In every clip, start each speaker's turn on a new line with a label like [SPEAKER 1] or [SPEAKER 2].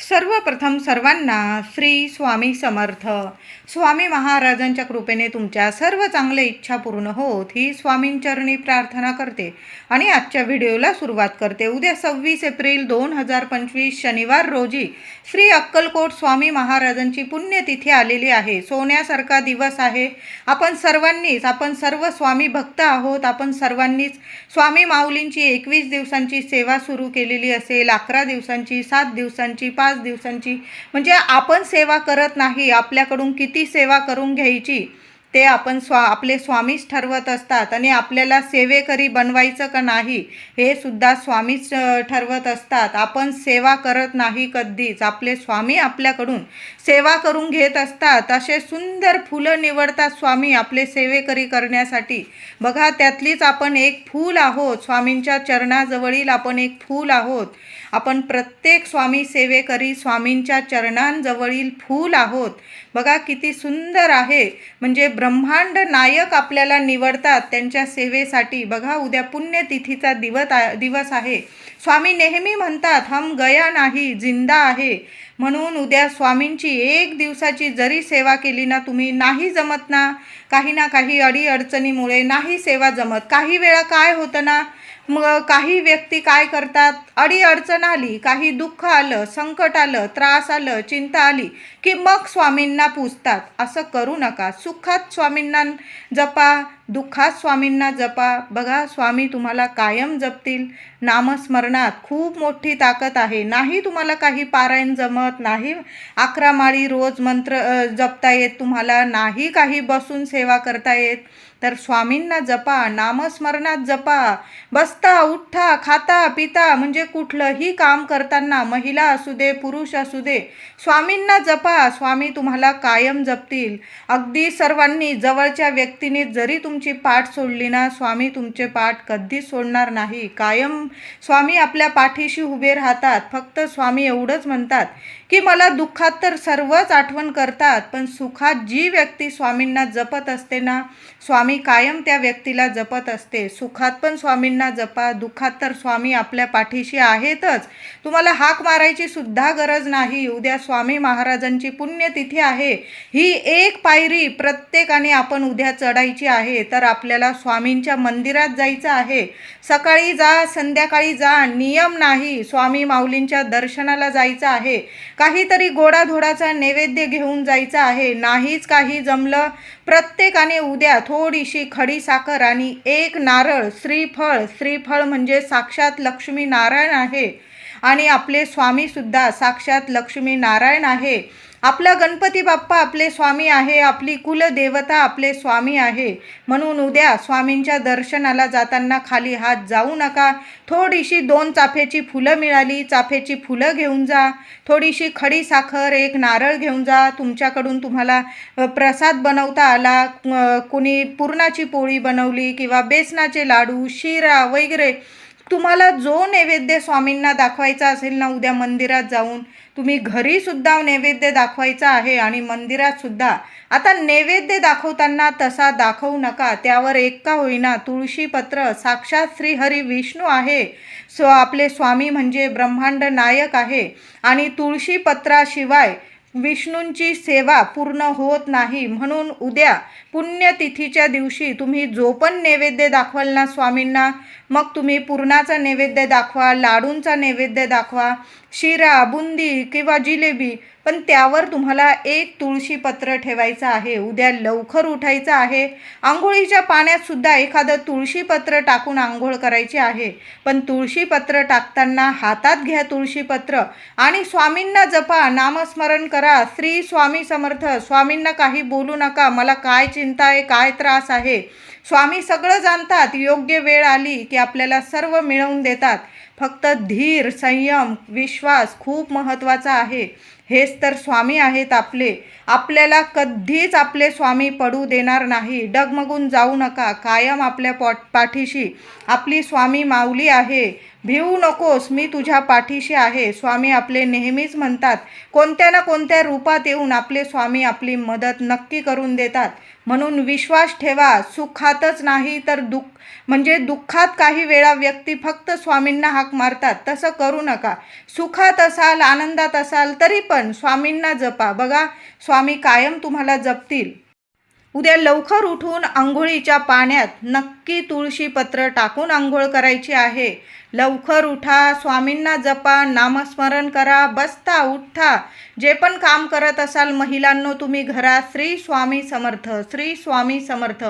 [SPEAKER 1] सर्वप्रथम सर्वांना श्री स्वामी समर्थ. स्वामी महाराजांच्या कृपेने तुमच्या सर्व चांगल्या इच्छा पूर्ण होत ही स्वामींचरणी प्रार्थना करते. आणि आजच्या व्हिडिओला सुरुवात करते. उद्या सव्वीस एप्रिल दोन हजार पंचवीस शनिवार रोजी श्री अक्कलकोट स्वामी महाराजांची पुण्यतिथी आलेली आहे. सोन्यासारखा दिवस आहे. आपण सर्वांनीच आपण सर्व स्वामी भक्त आहोत. आपण सर्वांनीच स्वामी माऊलींची एकवीस दिवसांची सेवा सुरू केलेली असेल अकरा दिवसांची सात दिवसांची पाच दिवसांची. म्हणजे आपण सेवा करत नाही आपल्याकडून किती सेवा करून घ्यायची ते आपण स्वा आपले स्वामीच ठरवत असतात. आणि आपल्याला सेवेकरी बनवायचं का नाही हे सुद्धा स्वामीच ठरवत असतात. आपण सेवा करत नाही कधीच. आपले स्वामी आपल्याकडून सेवा करून घेत असतात. असे सुंदर फुलं निवडतात स्वामी आपले सेवेकरी करण्यासाठी. बघा त्यातलीच आपण एक फूल आहोत. स्वामींच्या चरणाजवळील आपण एक फूल आहोत. आपण प्रत्येक स्वामी सेवेकरी स्वामींच्या चरणांजवळील फूल आहोत. बघा किती सुंदर आहे. म्हणजे ब्रह्मांड नायक आपल्याला निवडतात त्यांच्या सेवेसाठी. बघा उद्या पुण्यतिथीचा दिवस आ दिवस आहे. स्वामी नेहमी म्हणतात हम गया नाही जिंदा आहे. म्हणून उद्या स्वामींची एक दिवसाची जरी सेवा केली ना तुम्ही नाही जमत ना. काही ना काही अडीअडचणीमुळे नाही सेवा जमत. काही वेळा काय होतं ना मग काही व्यक्ती काय करतात? अडीअडचण आली काही दुःख आलं संकट आलं त्रास आलं चिंता आली की मग स्वामींना पूजतात. असं करू नका. सुखात स्वामींना जपा दुःखात स्वामींना जपा. बघा स्वामी तुम्हाला कायम जपतील. नामस्मरणात खूप मोठी ताकद आहे. नाही तुम्हाला काही पारायण जमत नाही अकरा माळी रोज मंत्र जपता येत तुम्हाला नाही काही बसून सेवा करता येत. तर स्वामींना जपा नामस्मरणात जपा. बसता उठता खाता पिता म्हणजे कुठलंही काम करताना महिला असू दे पुरुष असू दे स्वामींना जपा. स्वामी तुम्हाला कायम जपतील. अगदी सर्वांनी जवळच्या व्यक्तीने जरी तुमची पाठ सोडली ना स्वामी तुमचे पाठ कधीच सोडणार नाही. कायम स्वामी आपल्या पाठीशी उभे राहतात. फक्त स्वामी एवढंच म्हणतात की मला दुःखात तर सर्वच आठवण करतात पण सुखात जी व्यक्ती स्वामींना जपत असते ना स्वामी कायम त्या व्यक्तीला जपत असते. सुखात पण स्वामींना जपा दुःखात तर स्वामी आपल्या पाठीशी आहेतच. तुम्हाला हाक मारायची सुद्धा गरज नाही. उद्या स्वामी महाराजांची पुण्यतिथी आहे. ही एक पायरी प्रत्येकाने आपण उद्या चढायची आहे. तर आपल्याला स्वामींच्या मंदिरात जायचं आहे. सकाळी जा संध्याकाळी जा नियम नाही. स्वामी माऊलींच्या दर्शनाला जायचं आहे. काहीतरी गोडाधोडाचा नैवेद्य घेऊन जायचं आहे. नाहीच काही जमलं. प्रत्येकाने उद्या थोडीशी खडी साखर आणि एक नारळ श्रीफळ श्रीफळ म्हणजे साक्षात लक्ष्मी नारायण आहे. आणि आपले स्वामीसुद्धा साक्षात लक्ष्मी नारायण आहे. आपला गणपती बाप्पा आपले स्वामी आहे आपली कुलदेवता आपले स्वामी आहे. म्हणून उद्या स्वामींच्या दर्शनाला जाताना खाली हात जाऊ नका. थोडीशी दोन चाफ्याची फुलं मिळाली चाफ्याची फुलं घेऊन जा. थोडीशी खडी साखर एक नारळ घेऊन जा. तुमच्याकडून तुम्हाला प्रसाद बनवता आला. कुणी पुरणाची पोळी बनवली किंवा बेसनाचे लाडू शिरा वगैरे तुम्हाला जो नैवेद्य स्वामींना दाखवायचा असेल ना उद्या मंदिरात जाऊन तुम्ही घरीसुद्धा नैवेद्य दाखवायचा आहे आणि मंदिरातसुद्धा आता नैवेद्य दाखवताना तसा दाखवू नका त्यावर एक का होईना तुळशीपत्र साक्षात श्रीहरी विष्णू आहे. स्व आपले स्वामी म्हणजे ब्रह्मांड नायक आहे. आणि तुळशीपत्राशिवाय विष्णूंची सेवा पूर्ण होत नाही. म्हणून उद्या पुण्यतिथीच्या दिवशी तुम्ही जो पण नैवेद्य दाखवाल ना स्वामींना मग तुम्ही पुरणाचा नैवेद्य दाखवा लाडूंचा नैवेद्य दाखवा. शिरा बुंदी किंवा जिलेबी पण त्यावर तुम्हाला एक तुळशीपत्र ठेवायचं आहे. उद्या लवकर उठायचं आहे. आंघोळीच्या पाण्यात सुद्धा एखादं तुळशीपत्र टाकून आंघोळ करायची आहे. पण तुळशीपत्र टाकताना हातात घ्या तुळशीपत्र आणि स्वामींना जपा नामस्मरण करा. श्री स्वामी समर्थ स्वामींना काही बोलू नका. मला काय चिंता आहे काय त्रास आहे? स्वामी सगळं जाणतात. योग्य वेळ आली की आपल्याला सर्व मिळवून देतात. फक्त धीर संयम विश्वास खूप महत्त्वाचा आहे. हेच तर स्वामी आहेत आपले. आपल्याला कधीच आपले स्वामी पडू देणार नाही. डगमगून जाऊ नका. कायम आपल्या पॉट पाठीशी आपली स्वामी माऊली आहे. भिवू नकोस. मी तुझ्या पाठीशी आहे. स्वामी आपले नेहमीच म्हणतात. कोणत्या ना कोणत्या रूपात येऊन आपले स्वामी आपली मदत नक्की करून देतात. म्हणून विश्वास ठेवा. सुखातच नाही तर दुःख म्हणजे दुःखात काही वेळा व्यक्ती फक्त स्वामींना हाक मारतात. तसं करू नका. सुखात असाल आनंदात असाल तरी पण स्वामींना जपा. बघा स्वामी कायम तुम्हाला जपतील. उद्या लवकर उठून आंघोळीच्या पाण्यात नक्की तुळशीपत्र टाकून आंघोळ करायची आहे. लवकर उठा स्वामींना जपा नामस्मरण करा बसता उठा. जे पण काम करत असाल महिलांनो तुम्ही घरात श्री स्वामी समर्थ श्री स्वामी समर्थ.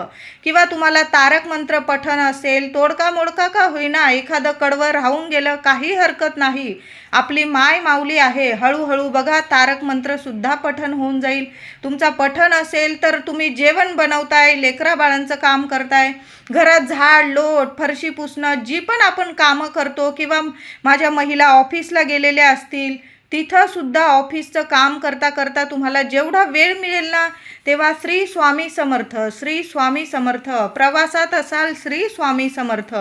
[SPEAKER 1] किंवा तुम्हाला तारक मंत्र पठण असेल तोडका मोडका का होईना एखादं कडवं राहून गेलं काही हरकत नाही. आपली माय माऊली आहे हळूहळू बघा तारक मंत्रसुद्धा पठण होऊन जाईल. तुमचा पठण असेल तर तुम्ही जेवण बनवताय लेकरा बाळांचं काम करताय. घरात झाड लोट फरशी पुसणं जी पण आपण कामं करतो किंवा माझ्या महिला ऑफिसला गेलेल्या असतील तिथं सुद्धा ऑफिसचं काम करता करता तुम्हाला जेवढा वेळ मिळेल ना तेव्हा श्री स्वामी समर्थ श्री स्वामी समर्थ प्रवासात असाल श्री स्वामी समर्थ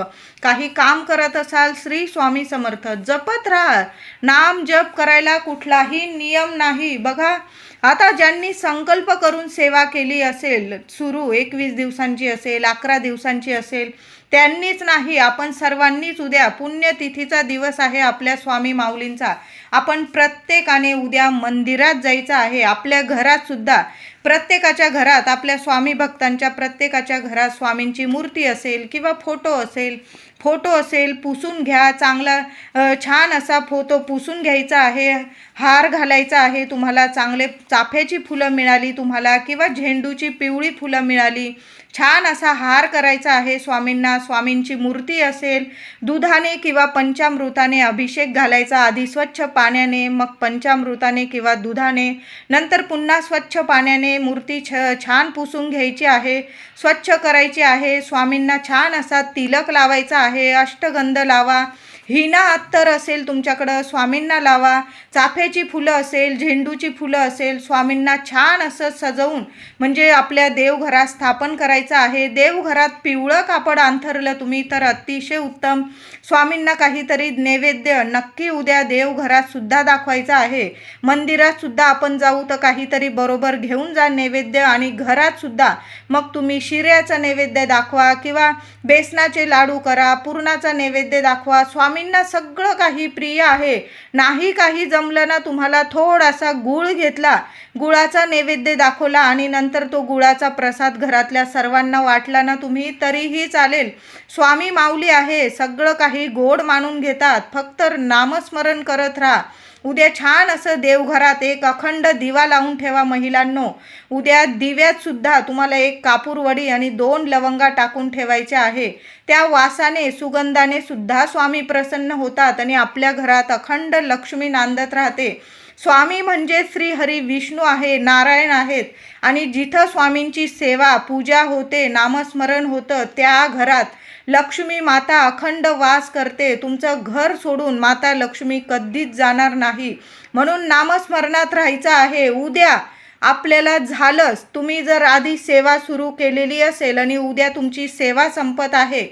[SPEAKER 1] काही काम करत असाल श्री स्वामी समर्थ जपत राहा. नाम जप करायला कुठलाही नियम नाही. बघा आता ज्यांनी संकल्प करून सेवा केली असेल सुरू एकवीस दिवसांची असेल अकरा दिवसांची असेल त्यांनीच नाही आपण सर्वांनीच उद्या पुण्यतिथीचा दिवस आहे आपल्या स्वामी माऊलींचा. आपण प्रत्येकाने उद्या मंदिरात जायचं आहे आपल्या घरातसुद्धा प्रत्येकाच्या घरात आपल्या स्वामी भक्तांच्या प्रत्येकाच्या घरात स्वामींची मूर्ती असेल किंवा फोटो असेल फोटो असेल पुसून घ्या चांगला छान असा फोटो पुसून घ्यायचा आहे हार घालायचा आहे तुम्हाला चांगले चाफ्याची फुलं मिळाली तुम्हाला किंवा झेंडूची पिवळी फुलं मिळाली. छान असा हार करायचा आहे स्वामींना. स्वामींची मूर्ती असेल दुधाने किंवा पंचामृताने अभिषेक घालायचा आधी स्वच्छ पाण्याने मग पंचामृताने किंवा दुधाने नंतर पुन्हा स्वच्छ पाण्याने मूर्ती छ छान पुसून घ्यायची आहे स्वच्छ करायची आहे. स्वामींना छान असा तिलक लावायचा आहे अष्टगंध लावा हिना अत्तर असेल तुमच्याकडं स्वामींना लावा. चाफ्याची फुलं असेल झेंडूची फुलं असेल स्वामींना छान असं सजवून म्हणजे आपल्या देवघरात स्थापन करायचं आहे. देवघरात पिवळं कापड अंथरलं तुम्ही तर अतिशय उत्तम. स्वामींना काहीतरी नैवेद्य नक्की उद्या देवघरात सुद्धा दाखवायचं आहे. मंदिरात सुद्धा आपण जाऊ तर काहीतरी बरोबर घेऊन जा नैवेद्य आणि घरात सुद्धा. मग तुम्ही शिऱ्याचं नैवेद्य दाखवा किंवा बेसनाचे लाडू करा पुरणाचा नैवेद्य दाखवा स्वामी स्वामींना सगळं काही प्रिय आहे. नाही काही जमलं ना तुम्हाला थोडासा गुळ घेतला. गुळाचा नैवेद्य दाखवला आणि नंतर तो गुळाचा प्रसाद घरातल्या सर्वांना वाटला ना तुम्ही तरीही चालेल. स्वामी माऊली आहे सगळं काही गोड मानून घेतात. फक्त नामस्मरण करत राहा. उद्या छान असं देवघरात एक अखंड दिवा लावून ठेवा महिलांनो. उद्या दिव्यात सुद्धा तुम्हाला एक कापूरवडी आणि दोन लवंगा टाकून ठेवायच्या आहे. त्या वासाने सुगंधाने सुद्धा स्वामी प्रसन्न होतात आणि आपल्या घरात अखंड लक्ष्मी नांदत राहते. स्वामी म्हणजे श्री हरी विष्णू आहे नारायण आहेत आणि जिथं स्वामींची सेवा पूजा होते नामस्मरण होतं त्या घरात लक्ष्मी माता अखंड वास करते. तुमचं घर सोडून माता लक्ष्मी कधीच जाणार नाही. म्हणून नामस्मरणात राहायचं आहे. उद्या आपल्याला झालंच. तुम्ही जर आधी सेवा सुरू केलेली असेल आणि उद्या तुमची सेवा संपत आहे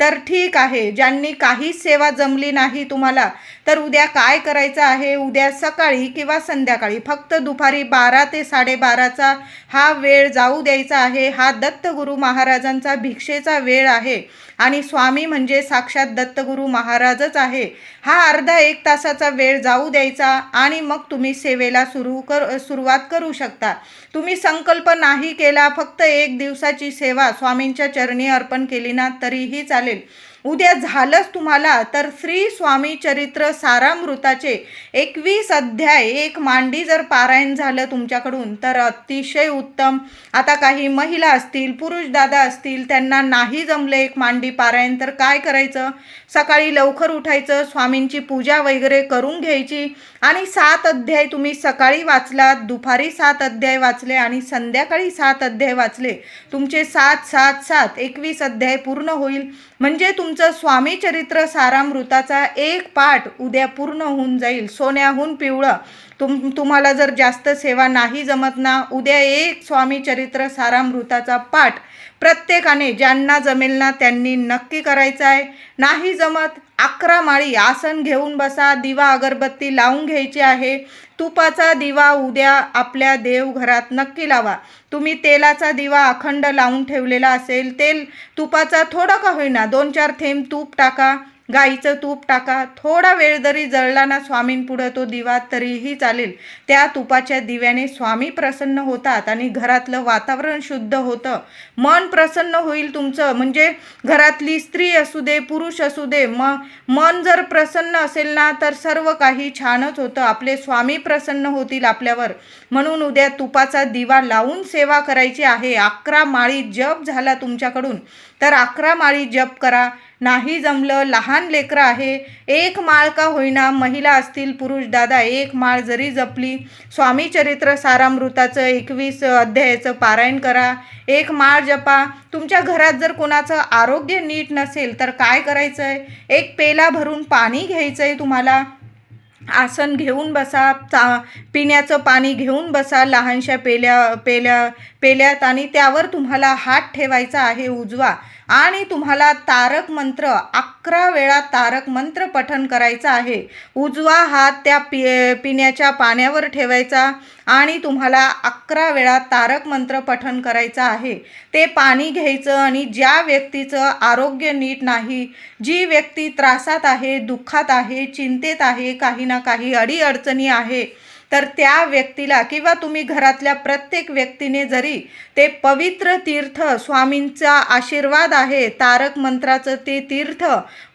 [SPEAKER 1] तर ठीक आहे. ज्यांनी काहीच सेवा जमली नाही तुम्हाला तर उद्या काय करायचं आहे? उद्या सकाळी किंवा संध्याकाळी फक्त दुपारी बारा ते साडेबाराचा हा वेळ जाऊ द्यायचा आहे. हा दत्तगुरू महाराजांचा भिक्षेचा वेळ आहे. आणि स्वामी म्हणजे साक्षात दत्तगुरू महाराजच आहे. हा अर्धा एक तासाचा वेळ जाऊ द्यायचा आणि मग तुम्ही सेवेला सुरू कर सुरुवात करू शकता. तुम्ही संकल्प नाही केला फक्त एक दिवसाची सेवा स्वामींच्या चरणी अर्पण केली ना तरीही चालेल. उद्या झालंच तुम्हाला. तर श्री स्वामी चरित्र सारामृताचे एकवीस अध्याय एक मांडी जर पारायण झालं तुमच्याकडून तर अतिशय उत्तम. आता काही महिला असतील पुरुष दादा असतील त्यांना नाही जमले एक मांडी पारायण तर काय करायचं? सकाळी लवकर उठायचं स्वामींची पूजा वगैरे करून घ्यायची. आणि सात अध्याय तुम्ही सकाळी वाचलात दुपारी सात अध्याय वाचले आणि संध्याकाळी सात अध्याय वाचले. तुमचे सात सात सात एकवीस अध्याय पूर्ण होईल. म्हणजे तुमचं स्वामी चरित्र सारामृताचा एक पाठ उद्या पूर्ण होऊन जाईल. सोन्याहून पिवळं. तुम तुम्हाला जर जास्त सेवा नाही जमत ना उद्या एक स्वामी चरित्र सारामृताचा पाठ प्रत्येकाने ज्यांना जमेल ना त्यांनी नक्की करायचं आहे. नाही जमत अकरा माळी आसन घेऊन बसा दिवा अगरबत्ती लावून घ्यायची आहे. तुपाचा दिवा उद्या आपल्या देवघरात नक्की लावा. तुम्ही तेलाचा दिवा अखंड लावून ठेवलेला असेल तेल तुपाचा थोडा का होईना दोन चार थेंब तूप टाका. गाईचं तूप टाका. थोडा वेळ जरी जळला ना स्वामींपुढं तो दिवा तरीही चालेल. त्या तुपाच्या दिव्याने स्वामी प्रसन्न होतात आणि घरातलं वातावरण शुद्ध होतं. मन प्रसन्न होईल तुमचं. म्हणजे घरातली स्त्री असू दे पुरुष असू दे म मन जर प्रसन्न असेल ना तर सर्व काही छानच होतं. आपले स्वामी प्रसन्न होतील आपल्यावर. म्हणून उद्या तुपाचा दिवा लावून सेवा करायची आहे. अकरा माळी जप झाला तुमच्याकडून. तर अकरा माळी जप करा. नाही जमलं लहान लेकरं आहे. एक माळ का होईना महिला असतील पुरुष. दादा एक माळ जरी जपली स्वामी चरित्र सारामृताचं एकवीस अध्यायाचं पारायण करा. एक माळ जपा. तुमच्या घरात जर कोणाचं आरोग्य नीट नसेल तर काय करायचं आहे एक पेला भरून पाणी घ्यायचं आहे तुम्हाला. आसन घेऊन बसा. चा पिण्याचं पाणी घेऊन बसा लहानशा पेल्या पेल्या पेल्यात आणि त्यावर तुम्हाला हात ठेवायचा आहे. उजवा. आणि तुम्हाला तारक मंत्र अकरा वेळा तारक मंत्र पठन करायचं आहे. उजवा हात त्या पि पिण्याच्या पाण्यावर ठेवायचा आणि तुम्हाला अकरा वेळा तारक मंत्र पठन करायचं आहे. ते पाणी घ्यायचं आणि ज्या व्यक्तीचं आरोग्य नीट नाही जी व्यक्ती त्रासात आहे दुःखात आहे चिंतेत आहे काही ना काही अडीअडचणी आहे तर त्या व्यक्तीला किंवा तुम्ही घरातल्या प्रत्येक व्यक्तीने जरी ते पवित्र तीर्थ स्वामींचा आशीर्वाद आहे तारक मंत्राचं ते तीर्थ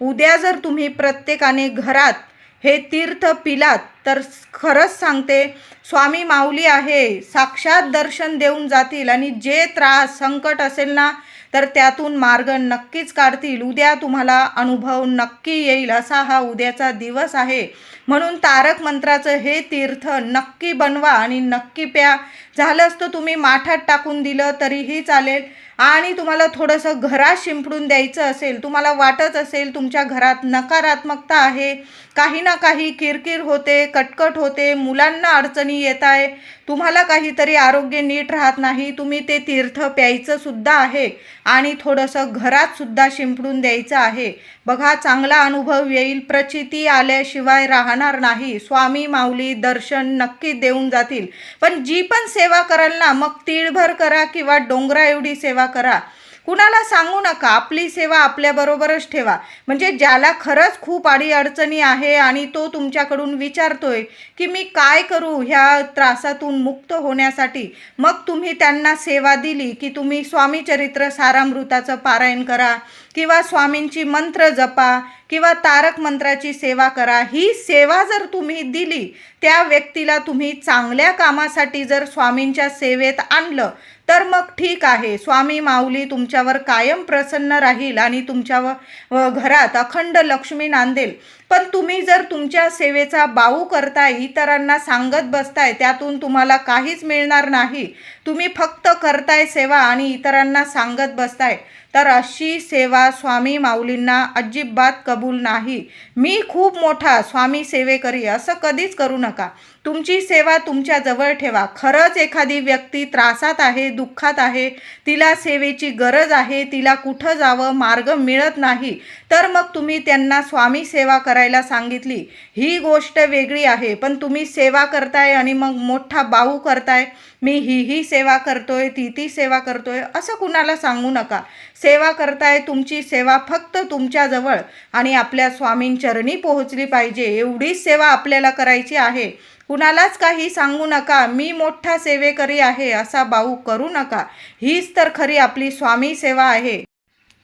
[SPEAKER 1] उद्या जर तुम्ही प्रत्येकाने घरात हे तीर्थ पिलात तर खरंच सांगते स्वामी माऊली आहे साक्षात दर्शन देऊन जातील आणि जे त्रास संकट असेल ना तर त्यातून मार्ग नक्कीच काढतील. उद्या तुम्हाला अनुभव नक्की येईल. असा हा उद्याचा दिवस आहे. म्हणून तारक मंत्राचं हे तीर्थ नक्की बनवा आणि नक्की प्या. झालं असतं तुम्ही माठात टाकून दिलं तरीही चालेल. आणि तुम्हाला थोडंसं घरात शिंपडून द्यायचं असेल तुम्हाला वाटत असेल तुमच्या घरात नकारात्मकता आहे काही ना काही किरकिर होते कटकट होते मुलांना अडचणी येत आहे तुम्हाला काहीतरी आरोग्य नीट राहत नाही तुम्ही ते तीर्थ प्यायचं सुद्धा आहे आणि थोडंसं घरातसुद्धा शिंपडून द्यायचं आहे. बघा चांगला अनुभव येईल. प्रचिती आल्याशिवाय राहणार नाही. स्वामी माऊली दर्शन नक्की देऊन जातील. पण जी पण सेवा कराल ना मग तीळभर करा किंवा डोंगरा एवढी सेवा करा. कुणाला सांगू नका आपली सेवा आपल्याबरोबरच ठेवा. म्हणजे ज्याला खरंच खूप अडीअडचणी आहे आणि तो तुमच्याकडून विचारतोय की मी काय करू ह्या त्रासातून मुक्त होण्यासाठी मग तुम्ही त्यांना सेवा दिली की तुम्ही स्वामी चरित्र सारामृताचं पारायण करा किंवा स्वामींची मंत्र जपा किंवा तारक मंत्राची सेवा करा ही सेवा जर तुम्ही दिली त्या व्यक्तीला तुम्ही चांगल्या कामासाठी जर स्वामींच्या सेवेत आणलं तर मग ठीक आहे. स्वामी माऊली तुमच्यावर कायम प्रसन्न राहील आणि तुमच्यावर व घरात अखंड लक्ष्मी नांदेल पण तुम्ही जर तुमच्या सेवेचा बाऊ करताय इतरांना सांगत बसताय त्यातून तुम्हाला काहीच मिळणार नाही. तुम्ही फक्त करताय सेवा आणि इतरांना सांगत बसताय. तर अशी सेवा स्वामी माऊलींना अजिबात कबूल नाही. मी खूप मोठा स्वामी सेवेकरी असं कधीच करू नका. तुमची सेवा तुमच्या जवळ ठेवा. खरंच एखादी व्यक्ती त्रासात आहे दुःखात आहे तिला सेवेची गरज आहे तिला कुठं जावं मार्ग मिळत नाही तर मग तुम्ही त्यांना स्वामी सेवा करायला सांगितली. ही गोष्ट वेगळी आहे पण तुम्ही सेवा करताय आणि मग मोठा बाहू करताय. मी ही ही सेवा करतोय ती ती सेवा करतोय असं कुणाला सांगू नका. सेवा करताय तुमची सेवा फक्त तुमच्याजवळ आणि आपल्या स्वामींचरणी पोहोचली पाहिजे. एवढीच सेवा आपल्याला करायची आहे. कुणालाच काही सांगू नका. मी मोठा सेवेकरी आहे असा बाऊ करू नका. हीच तर खरी आपली स्वामी सेवा आहे.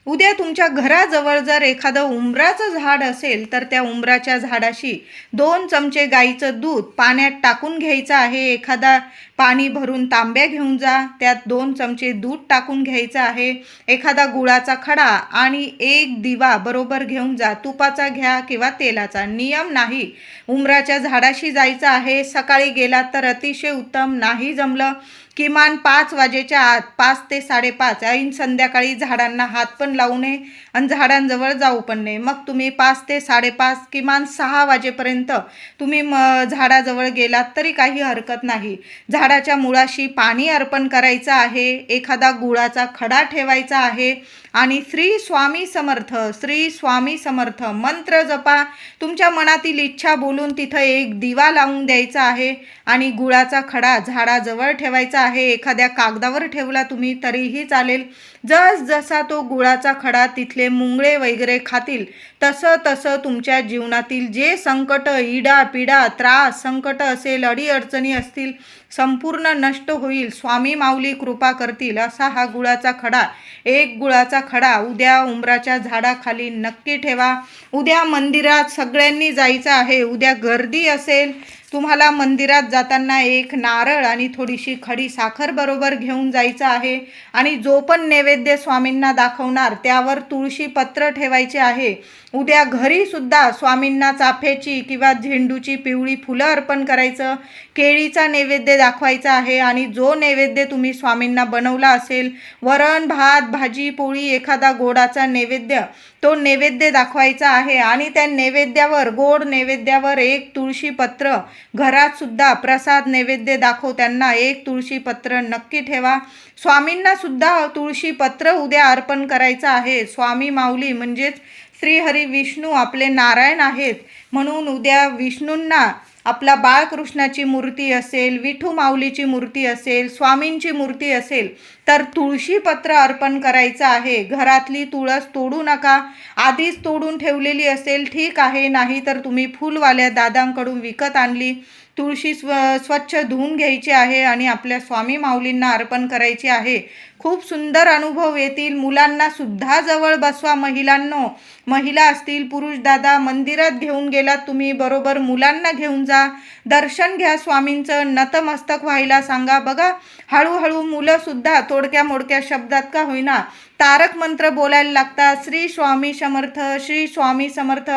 [SPEAKER 1] उद्या तुमच्या घराजवळ जर एखादं उंबराचं झाड असेल तर त्या उंबराच्या झाडाशी दोन चमचे गाईचं दूध पाण्यात टाकून घ्यायचं आहे. एखादा पाणी भरून तांब्या घेऊन जा त्यात दोन चमचे दूध टाकून घ्यायचं आहे. एखादा गुळाचा खडा आणि एक दिवा बरोबर घेऊन जा. तुपाचा घ्या किंवा तेलाचा. नियम नाही. उंबराच्या झाडाशी जायचं आहे. सकाळी गेलात तर अतिशय उत्तम. नाही जमलं किमान पाच वाजेच्या आत पाच ते साडेपाच ऐन संध्याकाळी झाडांना हात पण लावू नये. आणि झाडांजवळ जाऊ पण नाही मग तुम्ही पाच ते साडेपाच किमान सहा वाजेपर्यंत तुम्ही म झाडाजवळ गेलात तरी काही हरकत नाही. झाडाच्या मुळाशी पाणी अर्पण करायचं आहे एखादा गुळाचा खडा ठेवायचा आहे आणि श्री स्वामी समर्थ श्री स्वामी समर्थ मंत्र जपा. तुमच्या मनातील इच्छा बोलून तिथं एक दिवा लावून द्यायचा आहे आणि गुळाचा खडा झाडाजवळ ठेवायचा आहे. एखाद्या कागदावर ठेवला तुम्ही तरीही चालेल. जस जसा तो गुळाचा खडा तिथले मुंगळे वगैरे खातील तसं तसं तुमच्या जीवनातील जे संकट इडा पिडा त्रास संकट असेल अडीअडचणी असतील संपूर्ण नष्ट होईल. स्वामी माऊली कृपा करतील. असा हा गुळाचा खडा. एक गुळाचा खडा. उद्या उंबराच्या झाडाखाली नक्की ठेवा. उद्या मंदिरात सगळ्यांनी जायचं आहे. उद्या गर्दी असेल. तुम्हाला मंदिरात जाताना एक नारळ आणि थोडीशी खडी साखर बरोबर घेऊन जायचं आहे. आणि जो पण नैवेद्य स्वामींना दाखवणार त्यावर तुळशी पत्र ठेवायचे आहे. उद्या घरीसुद्धा स्वामींना चाफ्याची किंवा झेंडूची पिवळी फुलं अर्पण करायचं. केळीचा नैवेद्य दाखवायचा आहे आणि जो नैवेद्य तुम्ही स्वामींना बनवला असेल वरण भात भाजी पोळी एखादा गोडाचा नैवेद्य तो नैवेद्य दाखवायचा आहे आणि त्या नैवेद्यावर गोड नैवेद्यावर एक तुळशीपत्र घरातसुद्धा घरात सुद्धा प्रसाद नैवेद्य दाखव त्यांना एक तुळशीपत्र नक्की ठेवा. स्वामींना सुद्धा उद्या अर्पण करायचं आहे. स्वामी माऊली म्हणजेच श्रीहरी विष्णू आपले नारायण आहेत. म्हणून उद्या विष्णूंना आपला बाळकृष्णाची मूर्ती असेल विठू माऊलीची मूर्ती असेल स्वामींची मूर्ती असेल तर तुळशीपत्र अर्पण करायचं आहे. घरातली तुळस तोडू नका. आधीच तोडून ठेवलेली असेल ठीक आहे. नाही तर तुम्ही फुलवाल्या दादांकडून विकत आणली. तुळशी स्व स्वच्छ धुवून घ्यायची आहे आणि आपल्या स्वामी माऊलींना अर्पण करायची आहे. खूप सुंदर अनुभव येतील. मुलांना सुद्धा जवळ बसवा. महिलांनो महिला असतील पुरुष दादा मंदिरात घेऊन गेलात तुम्ही बरोबर मुलांना घेऊन जा. दर्शन घ्या स्वामींचं. नतमस्तक व्हायला सांगा. बघा हळूहळू मुलं सुद्धा थोडक्या मोडक्या शब्दात का होईना तारक मंत्र बोलायला लागतात श्री स्वामी समर्थ श्री स्वामी समर्थ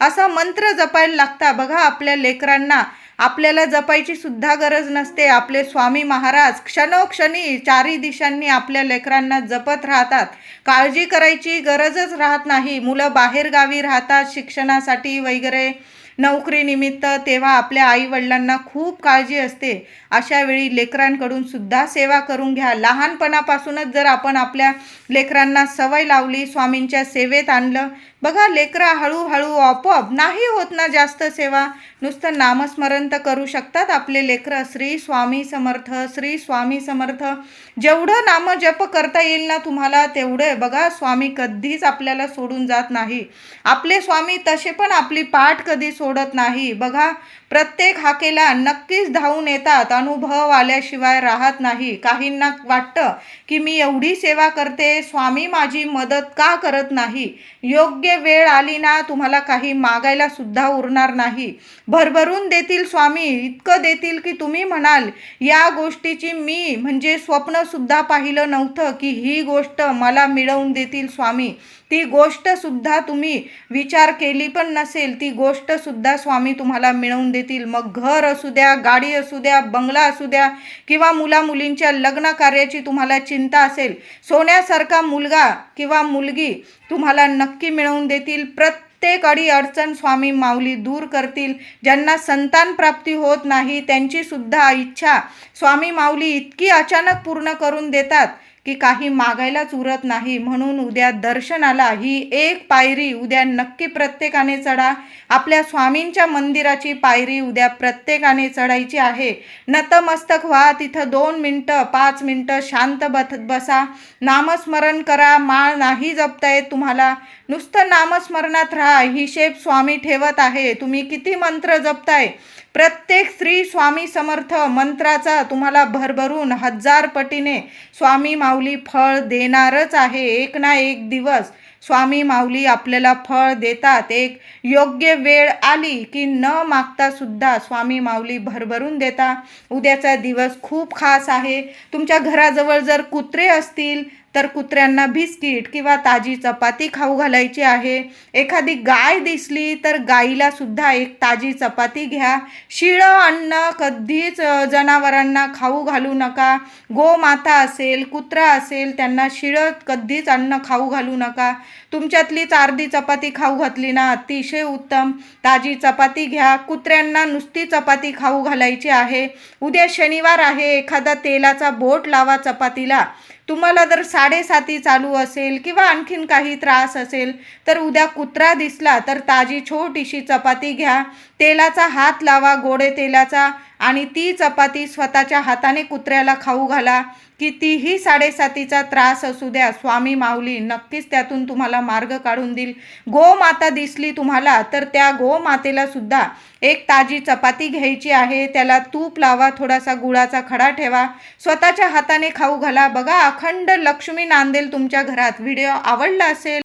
[SPEAKER 1] असा मंत्र जपायला लागता. बघा आपल्या लेकरांना आपल्याला जपायची सुद्धा गरज नसते. आपले स्वामी महाराज क्षणोक्षणी चारी दिशांनी आपल्या लेकरांना जपत राहतात. काळजी करायची गरजच राहत नाही. मुलं बाहेरगावी राहतात शिक्षणासाठी वगैरे. नोकरीनिमित्त तेव्हा आपल्या आईवडिलांना खूप काळजी असते. अशा वेळी लेकरांकडून सुद्धा सेवा करून घ्या. लहानपणापासूनच जर आपण आपल्या लेकरांना सवय लावली स्वामींच्या सेवेत आणलं बघा लेकरा हळूहळू आपोआप नाही होत ना जास्त सेवा. नुसतं नामस्मरण तर करू शकतात आपले लेकरं. श्री स्वामी समर्थ श्री स्वामी समर्थ. जेवढं नाम जप करता येईल ना तुम्हाला तेवढं बघा स्वामी कधीच आपल्याला सोडून जात नाही. आपले स्वामी तसे पण आपली पाठ कधी सोडत नाही. बघा प्रत्येक हाकेला नक्कीच धावून येतात अनुभव आल्याशिवाय राहत नाही. काहींना वाटतं की मी एवढी सेवा करते स्वामी माझी मदत का करत नाही? योग्य वेळ आली ना तुम्हाला काही मागायला सुद्धा उरणार नाही. भरभरून देतील स्वामी इतकं देतील की तुम्ही म्हणाल या गोष्टीची मी म्हणजे स्वप्नसुद्धा पाहिलं नव्हतं की ही गोष्ट मला मिळवून देतील स्वामी. ती गोष्ट सुद्धा तुम्ही विचार केली पण नसेल ती गोष्ट सुद्धा स्वामी तुम्हाला मिळवून देतील. मग घर असू द्या गाडी असू द्या बंगला असू द्या किंवा मुला मुलींच्या लग्न कार्याची तुम्हाला चिंता असेल सोन्यासारखा मुलगा किंवा मुलगी तुम्हाला नक्की मिळवून देतील. प्रत्येक अडी अडचण स्वामी माऊली दूर करतील. ज्यांना संतान प्राप्ती होत नाही त्यांची सुद्धा इच्छा स्वामी माऊली इतकी अचानक पूर्ण करून देतात. की काही मागायलाच उरत नाही. म्हणून उद्या दर्शनाला ही एक पायरी उद्या नक्की प्रत्येकाने चढा. आपल्या स्वामींच्या मंदिराची पायरी उद्या प्रत्येकाने चढायची आहे. नतमस्तक व्हा तिथं दोन मिनटं पाच मिनटं शांत बथ बसा. नामस्मरण करा माळ नाही जपता येत तुम्हाला. नुसतं नामस्मरणात राहा हिशेब स्वामी ठेवत आहे. तुम्ही किती मंत्र जपताय? प्रत्येक श्री स्वामी समर्थ मंत्राचा तुम्हाला भरभरून हजार पटीने स्वामी माऊली फळ देणारच आहे. एक ना एक दिवस स्वामी माऊली आपल्याला फळ देतात. एक योग्य वेळ आली की न मागता सुद्धा स्वामी माऊली भरभरून देता. उद्याचा दिवस खूप खास आहे. तुमच्या घराजवळ जर कुत्रे असतील तर कुत्र्यांना बिस्किट किंवा ताजी चपाती खाऊ घालायची आहे. एखादी गाय दिसली तर गाईला सुद्धा एक ताजी चपाती घ्या. शिळं अन्न कधीच जनावरांना खाऊ घालू नका. गोमाता असेल कुत्रा असेल त्यांना शिळं कधीच अन्न खाऊ घालू नका. तुमच्यातलीच अर्धी चपाती खाऊ घातली ना अतिशय उत्तम. ताजी चपाती घ्या. कुत्र्यांना नुसती चपाती खाऊ घालायची आहे. उद्या शनिवार आहे. एखादा तेलाचा बोट लावा चपातीला. तुम्हाला जर साडेसाती चालू असेल किंवा आणखीन काही त्रास असेल तर उद्या कुत्रा दिसला तर ताजी छोटीशी चपाती घ्या. तेलाचा हात लावा गोडे तेलाचा. आणि ती चपाती स्वतःच्या हाताने कुत्र्याला खाऊ घाला कितीही साडेसातीचा त्रास असू द्या. स्वामी माऊली नक्कीच त्यातून तुम्हाला मार्ग काढून देईल. गोमाता दिसली तुम्हाला तर त्या गोमातेला सुद्धा एक ताजी चपाती घ्यायची आहे. त्याला तूप लावा थोडासा गुळाचा खडा ठेवा. स्वतःच्या हाताने खाऊ घाला. बघा अखंड लक्ष्मी नांदेल तुमच्या घरात. व्हिडिओ आवडला असेल